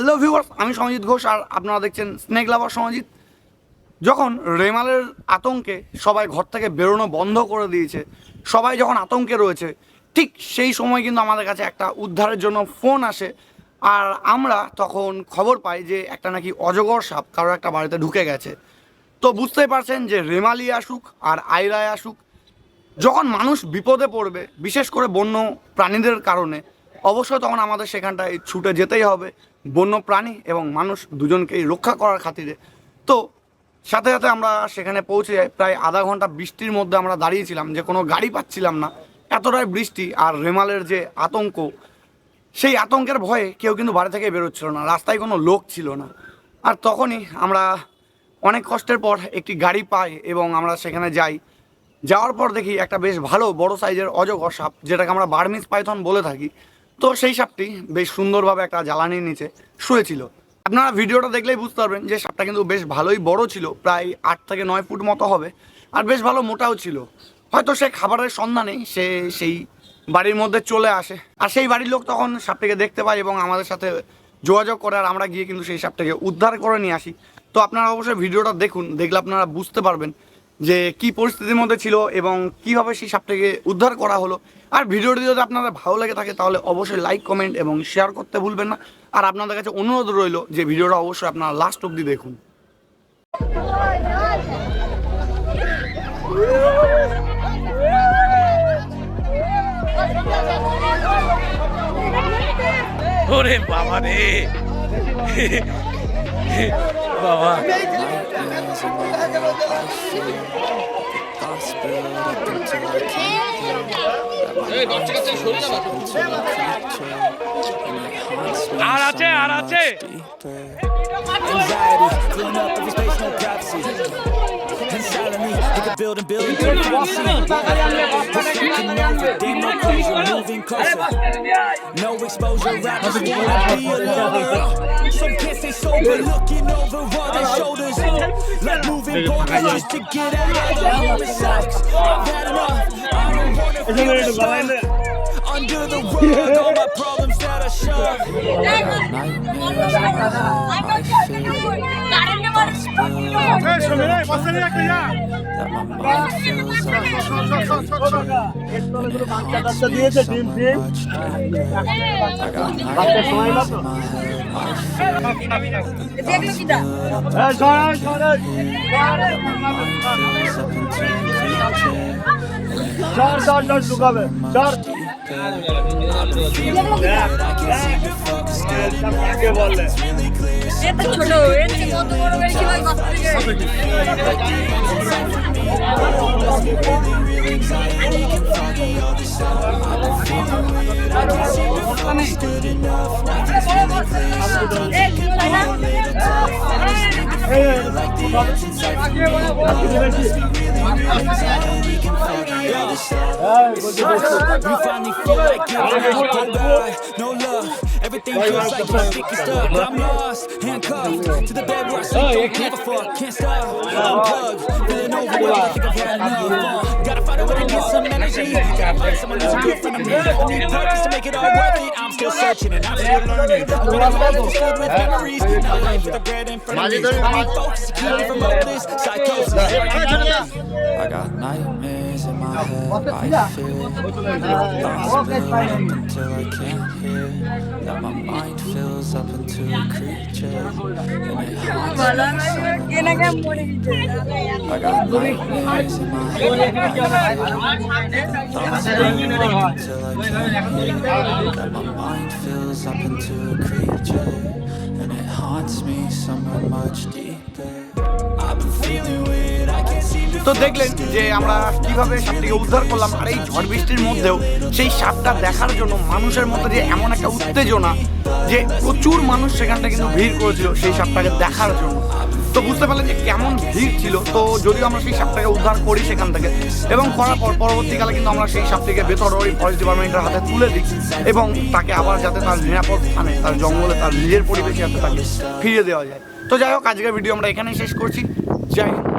Hello viewers আমি সমাজিৎ ঘোষ, আর আপনারা দেখছেন স্নেক লাভার সমাজিৎ। যখন রেমালের আতঙ্কে সবাই ঘর থেকে বেরোনো বন্ধ করে দিয়েছে, সবাই যখন আতঙ্কে রয়েছে, ঠিক সেই সময় কিন্তু আমাদের কাছে একটা উদ্ধারের জন্য ফোন আসে, আর আমরা তখন খবর পাই যে একটা নাকি অজগর সাপ কারও একটা বাড়িতে ঢুকে গেছে। তো বুঝতেই পারছেন যে রেমালি আসুক আর আইরায় আসুক, যখন মানুষ বিপদে পড়বে, বিশেষ করে বন্য প্রাণীদের কারণে অবশ্যই তখন আমাদের সেখানটায় ছুটে যেতেই হবে। বন্য প্রাণী এবং মানুষ দুজনকেই রক্ষা করার খাতিরে। তো সাথে সাথে আমরা সেখানে পৌঁছে যাই। প্রায় আধা ঘণ্টা বৃষ্টির মধ্যে আমরা দাঁড়িয়েছিলাম যে কোনো গাড়ি পাচ্ছিলাম না। এতটাই বৃষ্টি আর রেমালের যে আতঙ্ক, সেই আতঙ্কের ভয়ে কেউ কিন্তু বাড়ি থেকে বেরোচ্ছিল না। রাস্তায় কোনো লোক ছিল না। আর তখনই আমরা অনেক কষ্টের পর একটি গাড়ি পাই এবং আমরা সেখানে যাই। যাওয়ার পর দেখি একটা বেশ ভালো বড় সাইজের অজগর সাপ, যেটাকে আমরা বার্মিস পাইথন বলে থাকি। তো সেই সাপটি বেশ সুন্দরভাবে একটা জ্বালানির নিচে শুয়েছিল। আপনারা ভিডিওটা দেখলেই বুঝতে পারবেন যে সাপটা কিন্তু বেশ ভালোই বড় ছিল, প্রায় আট থেকে নয় ফুট মতো হবে, আর বেশ ভালো মোটাও ছিল। হয়তো সে খাবারের সন্ধানেই সে সেই বাড়ির মধ্যে চলে আসে। আর সেই বাড়ির লোক তখন সাপটিকে দেখতে পায় এবং আমাদের সাথে যোগাযোগ করে, আর আমরা গিয়ে কিন্তু সেই সাপটাকে উদ্ধার করে নিয়ে আসি। তো আপনারা অবশ্যই ভিডিওটা দেখুন, দেখলে আপনারা বুঝতে পারবেন যে কি পরিস্থিতির মধ্যে ছিল এবং কীভাবে সেই সাপটাকে উদ্ধার করা হলো। আর ভিডিওটি যদি আপনাদের ভালো লেগে থাকে, তাহলে অবশ্যই লাইক কমেন্ট এবং শেয়ার করতে ভুলবেন না। আর আপনাদের কাছে অনুরোধ রইল যে ভিডিওটা অবশ্যই আপনারা লাস্ট অবধি দেখুন। ওরে বাবা রে বাবা আর আছে আর আছে. Inside of me, it could build and build exposure. I just wanna be a. Some kids they sober, looking over other shoulders. Like moving borders just to get out of the home. It sucks. I've had enough. I don't wanna feel stuck. Under the rug, all my problems that I shove. Nightmares, I feel. তো ছোট এর থেকে কত বড় বেশি হয় singing. You finally feel like you're no love everything feels like my dick is stuck. I'm lost, handcuffed to the bed where I sleep. Don't give a fuck, can't stop. Unplugged, feeling overwhelmed. I think I've had enough. Gotta find a way to get some energy. Gotta find someone who's a good friend of me. I need purpose to make it all worth it. I'm still searching and I'm still learning. When I'm older, it's filled with memories. Not life with a bread in front of me. I need focus to keep me from all this psychosis. I got nightmares in my head. I fear thoughts build up until I can't hear. My mind fills up into a creature And it haunts I got nightmares in my head Thoughts running until I can't hear That my mind fills up into a creature And it haunts me somewhere much deeper তো দেখলেন যে আমরা কীভাবে সাপটিকে উদ্ধার করলাম আর এই ঝড় বৃষ্টির মধ্যেও সেই সাপটা দেখার জন্য মানুষের মধ্যে যে এমন একটা উত্তেজনা যে প্রচুর মানুষ সেখানটা কিন্তু ভিড় করেছিল সেই সাপটাকে দেখার জন্য। তো বুঝতে পারলেন যে কেমন ভিড় ছিল। তো যদিও আমরা সেই সাপটাকে উদ্ধার করি সেখান থেকে এবং করার পর পরবর্তীকালে কিন্তু আমরা সেই সাপটিকে বেতরবাড়ি ফরেস্ট ডিপার্টমেন্টের হাতে তুলে দিই এবং তাকে আবার যাতে তার নিরাপদ স্থানে, তার জঙ্গলে তার নিজের পরিবেশে যাতে তাকে ফিরিয়ে দেওয়া যায়। তো যাই হোক, আজকের ভিডিও আমরা এখানেই শেষ করছি। জয় হিন্দ।